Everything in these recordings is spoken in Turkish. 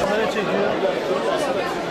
Kamera çekiyor.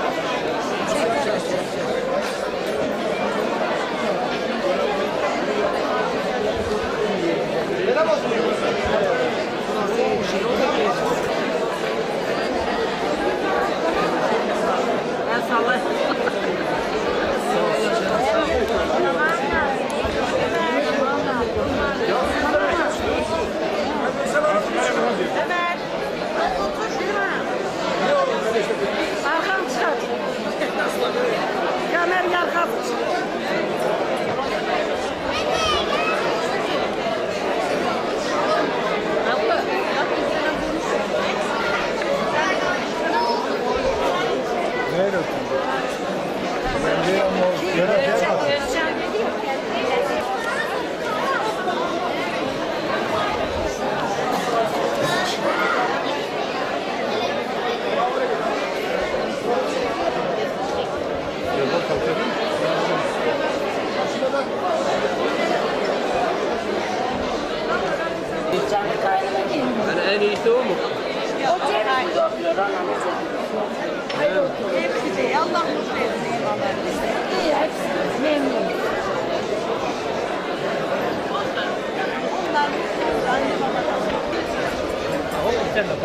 Sen de bak.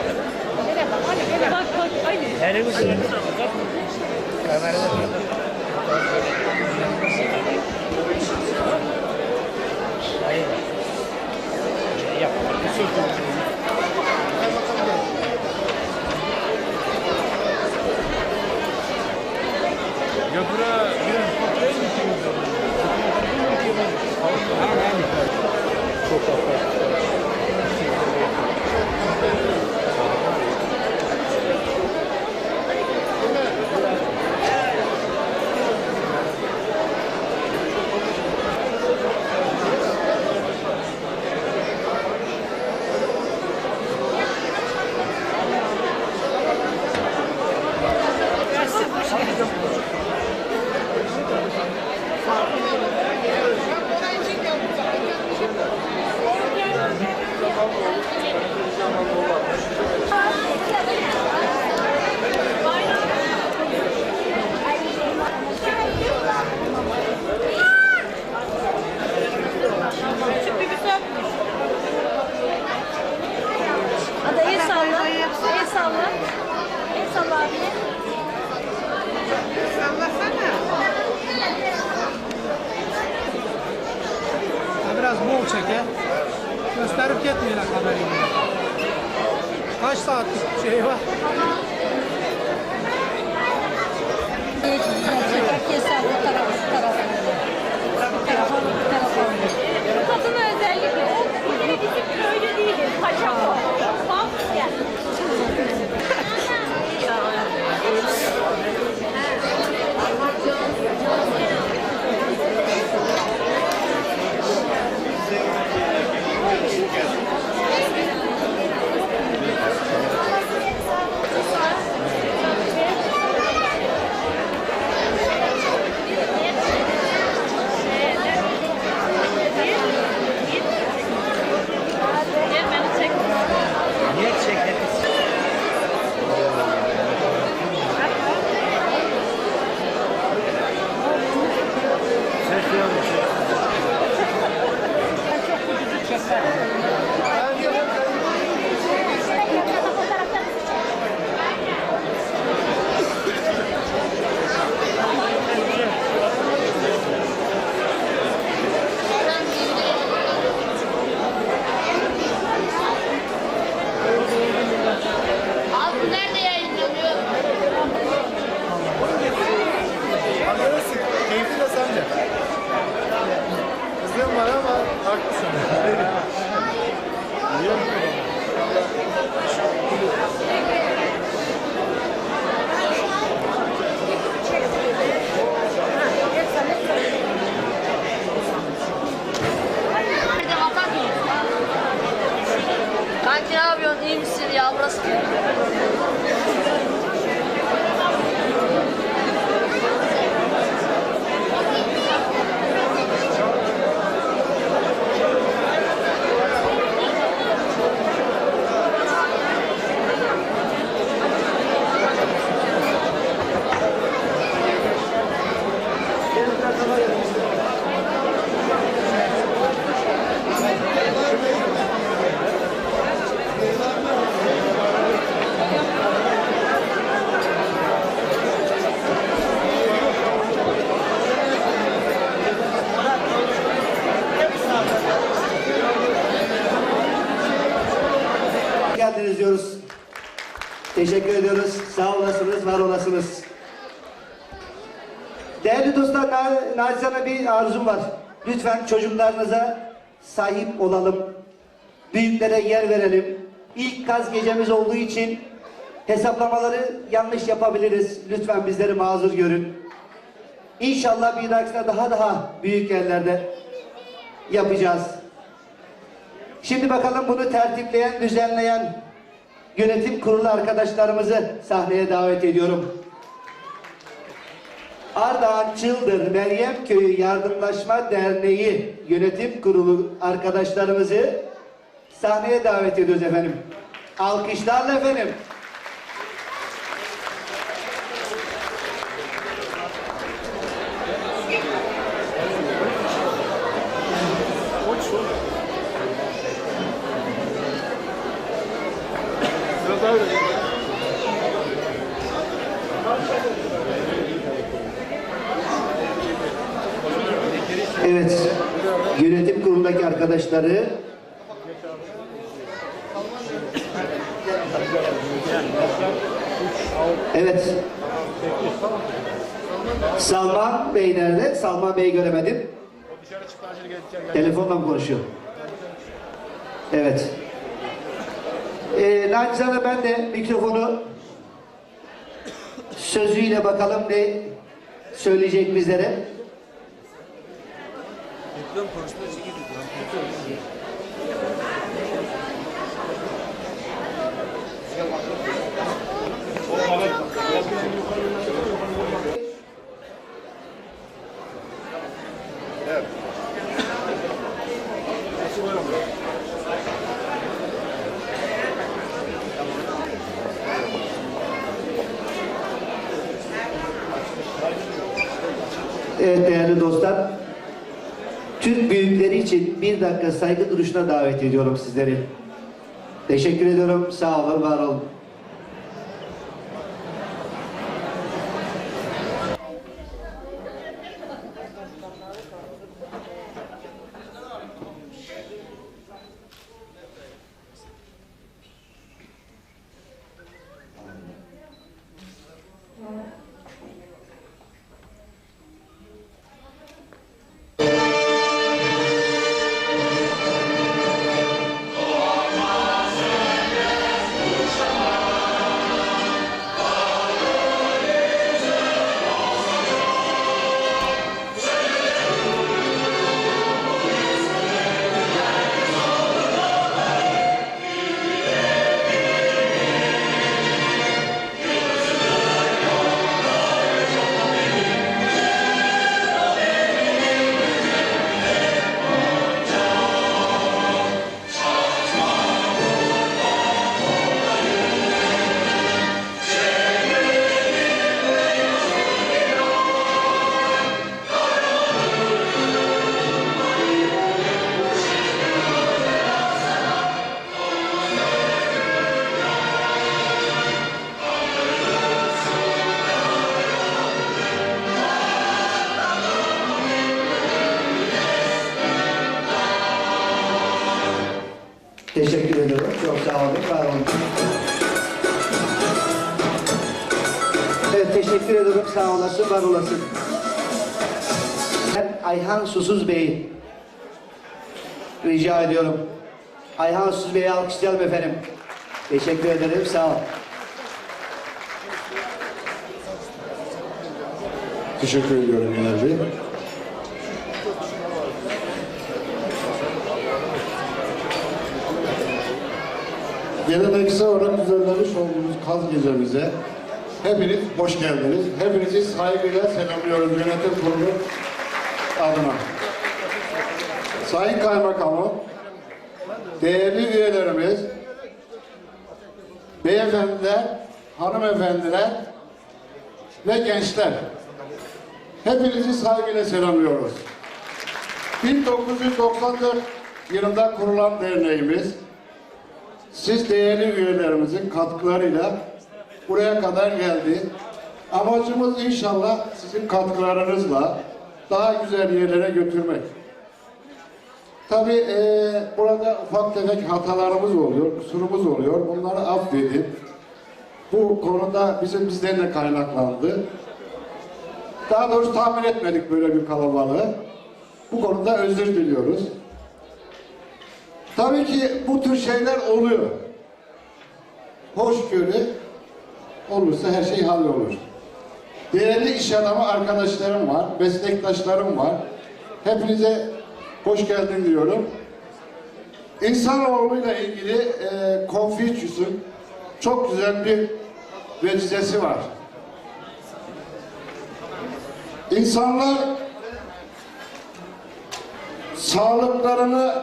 Bak bak Ali. Hele bu şey. Kamerada. Hayır. Şey Yap. Bir şey söz Teşekkür ediyoruz. Sağ olasınız, var olasınız. Değerli dostlar, na- nacizane bir arzum var. Lütfen çocuklarınıza sahip olalım. Büyüklere yer verelim. İlk kaz gecemiz olduğu için hesaplamaları yanlış yapabiliriz. Lütfen bizleri mazur görün. İnşallah bir dahakine daha daha büyük yerlerde yapacağız. Şimdi bakalım bunu tertipleyen, düzenleyen yönetim kurulu arkadaşlarımızı sahneye davet ediyorum. Ardahan Çıldır Meryem Köyü Yardımlaşma Derneği Yönetim Kurulu arkadaşlarımızı sahneye davet ediyoruz efendim. Alkışlarla efendim. Evet, yönetim kurulundaki arkadaşları Evet. Salman Bey nerede? Salman Bey'i göremedim. Telefonla mı konuşuyor? Evet. Nacizane ben de mikrofonu sözüyle bakalım ne söyleyecek bizlere. Evet değerli dostlar. Türk büyükleri için bir dakika saygı duruşuna davet ediyorum sizleri. Teşekkür ediyorum. Sağ olun, var olun. Teşekkür ediyorum. Sağ olasın, var olasın. Ben Ayhan Susuz Bey'i rica ediyorum. Ayhan Susuz Bey'i alkışlayalım efendim. Teşekkür ederim, sağ ol. Teşekkür ediyorum Yener Bey. Geleneksel olarak düzenlemiş olduğumuz kaz gecemize hepiniz hoş geldiniz. Hepinizi saygıyla selamlıyoruz yönetim kurulu adına. Sayın Kaymakamım, değerli üyelerimiz, beyefendiler, hanımefendiler ve gençler. Hepinizi saygıyla selamlıyoruz. 1994 yılında kurulan derneğimiz, siz değerli üyelerimizin katkılarıyla buraya kadar geldi. Amacımız inşallah sizin katkılarınızla daha güzel yerlere götürmek. Tabii eee, burada ufak tefek hatalarımız oluyor, kusurumuz oluyor. Bunları affedin. Bu konuda bizim bizden de kaynaklandı. Daha doğrusu tahmin etmedik böyle bir kalabalığı. Bu konuda özür diliyoruz. Tabii ki bu tür şeyler oluyor. Hoşgörü olursa her şey hallolur. Değerli iş adamı arkadaşlarım var, meslektaşlarım var. Hepinize hoş geldin diyorum. İnsanoğluyla ilgili e, Confucius'un çok güzel bir vecizesi var. İnsanlar sağlıklarını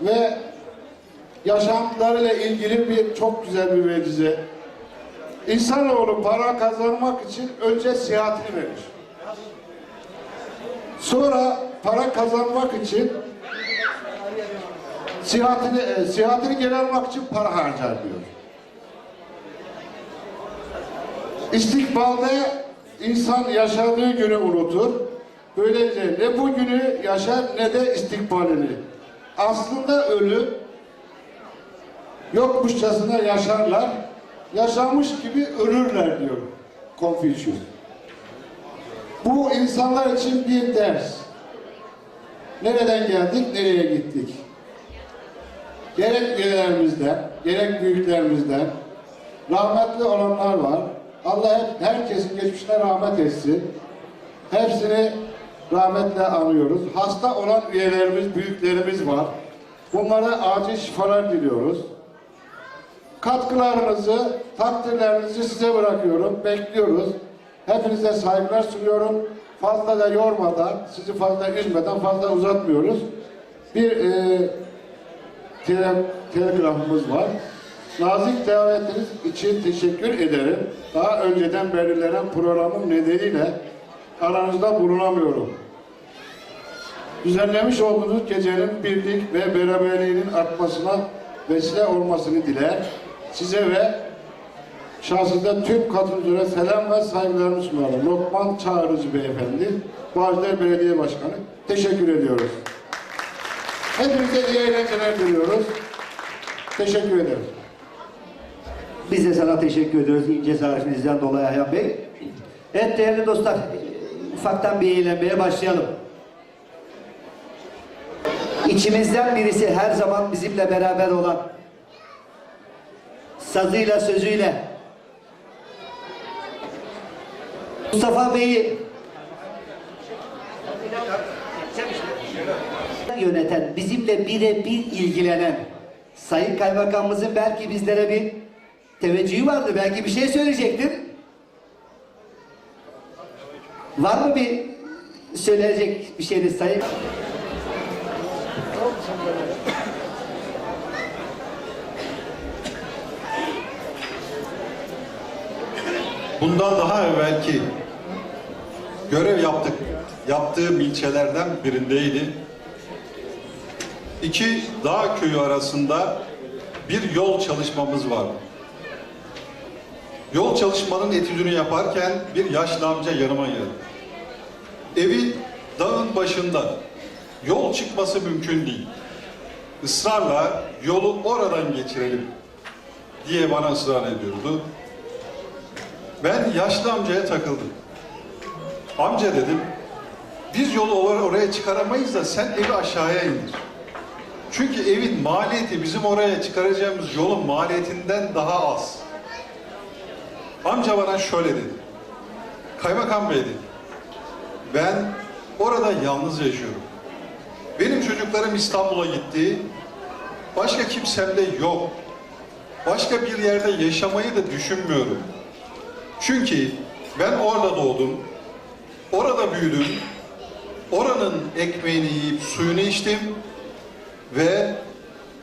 ve yaşantılarıyla ilgili bir çok güzel bir vecize. İnsanoğlu para kazanmak için önce seyahatini verir. Sonra para kazanmak için siyahatini, e, siyahatini geri almak için para harcar diyor. İstikbalde insan yaşadığı günü unutur. Böylece ne bu günü yaşar ne de istikbalini. Aslında ölü yokmuşçasına yaşarlar. Yaşamış gibi ölürler diyor Confucius. Bu insanlar için bir ders. Nereden geldik, nereye gittik? Gerek üyelerimizden, gerek büyüklerimizden rahmetli olanlar var. Allah hep herkesin geçmişine rahmet etsin. Hepsini rahmetle anıyoruz. Hasta olan üyelerimiz, büyüklerimiz var. Bunlara acil şifalar diliyoruz. Katkılarınızı, takdirlerinizi size bırakıyorum. Bekliyoruz. Hepinize saygılar sunuyorum. Fazla da yormadan, sizi fazla üzmeden fazla uzatmıyoruz. Bir e, tele, telegrafımız var. Nazik davetiniz için teşekkür ederim. Daha önceden belirlenen programım nedeniyle aranızda bulunamıyorum. Düzenlemiş olduğunuz gecenin birlik ve beraberliğinin artmasına vesile olmasını diler. Size ve şahsında tüm katılımcılara selam ve saygılarımı sunarım. Lokman Çağrıcı Beyefendi, Bağcılar Belediye Başkanı. Teşekkür ediyoruz. Hepinize iyi eğlenceler diliyoruz. Teşekkür ederim. Biz de sana teşekkür ediyoruz ince zarifinizden dolayı Ayhan Bey. Evet değerli dostlar, ufaktan bir eğlenmeye başlayalım. İçimizden birisi her zaman bizimle beraber olan, sazıyla sözüyle, Mustafa Bey'i yöneten, bizimle birebir ilgilenen Sayın Kaymakamımızın belki bizlere bir teveccühü vardı. Belki bir şey söyleyecektir. Var mı bir söyleyecek bir şeyiniz Sayın? Bundan daha evvelki görev yaptık, yaptığım ilçelerden birindeydi. İki dağ köyü arasında bir yol çalışmamız vardı. Yol çalışmanın etüdünü yaparken bir yaşlı amca yanıma geldi. Evi dağın başında. Yol çıkması mümkün değil. Israrla yolu oradan geçirelim diye bana ısrar ediyordu. Ben yaşlı amcaya takıldım. Amca dedim, biz yolu or- oraya çıkaramayız da sen evi aşağıya indir. Çünkü evin maliyeti bizim oraya çıkaracağımız yolun maliyetinden daha az. Amca bana şöyle dedi. Kaymakam Bey dedi. Ben orada yalnız yaşıyorum. Benim çocuklarım İstanbul'a gitti. Başka kimsem de yok. Başka bir yerde yaşamayı da düşünmüyorum. Çünkü ben orada doğdum, orada büyüdüm, oranın ekmeğini yiyip suyunu içtim ve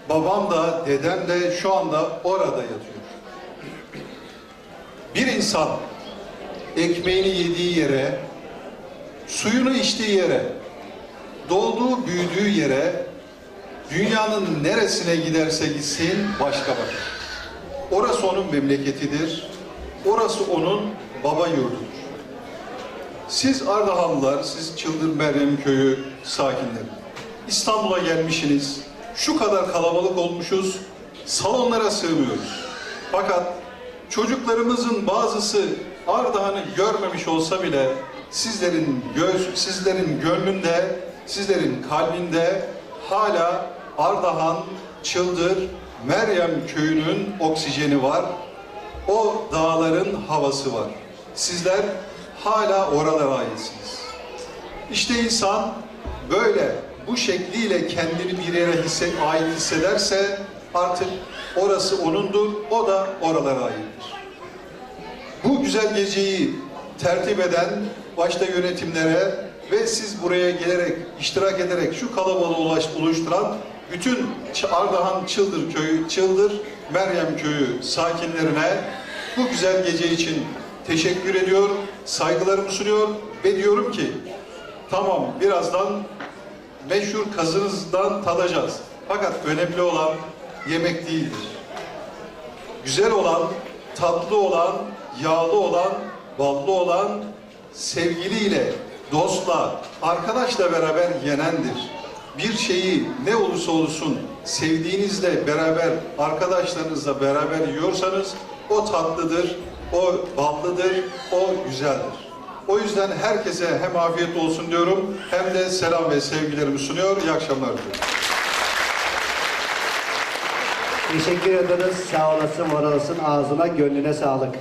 babam da dedem de şu anda orada yatıyor. Bir insan ekmeğini yediği yere, suyunu içtiği yere, doğduğu büyüdüğü yere, dünyanın neresine giderse gitsin başka bakar. Orası onun memleketidir. Orası onun baba yurdudur. Siz Ardahanlılar, siz Çıldır Meryem Köyü sakinleri. İstanbul'a gelmişsiniz. Şu kadar kalabalık olmuşuz. Salonlara sığmıyoruz. Fakat çocuklarımızın bazısı Ardahan'ı görmemiş olsa bile sizlerin göz, sizlerin gönlünde, sizlerin kalbinde hala Ardahan, Çıldır, Meryem köyünün oksijeni var. O dağların havası var. Sizler hala oralara aitsiniz. İşte insan böyle bu şekliyle kendini bir yere hisse, ait hissederse artık orası onundur, o da oralara aittir. Bu güzel geceyi tertip eden başta yönetimlere ve siz buraya gelerek, iştirak ederek şu kalabalığı ulaş, oluşturan bütün Ardahan Çıldır Köyü, Çıldır Meryem Köyü sakinlerine bu güzel gece için teşekkür ediyor, saygılarımı sunuyor ve diyorum ki tamam birazdan meşhur kazınızdan tadacağız. Fakat önemli olan yemek değildir güzel olan, tatlı olan, yağlı olan, ballı olan, sevgiliyle, dostla, arkadaşla beraber yenendir. Bir şeyi ne olursa olsun sevdiğinizle beraber, arkadaşlarınızla beraber yiyorsanız o tatlıdır, o ballıdır, o güzeldir. O yüzden herkese hem afiyet olsun diyorum hem de selam ve sevgilerimi sunuyor. İyi akşamlar diliyorum. Teşekkür ederiz. Sağ olasın, var olasın. Ağzına, gönlüne sağlık.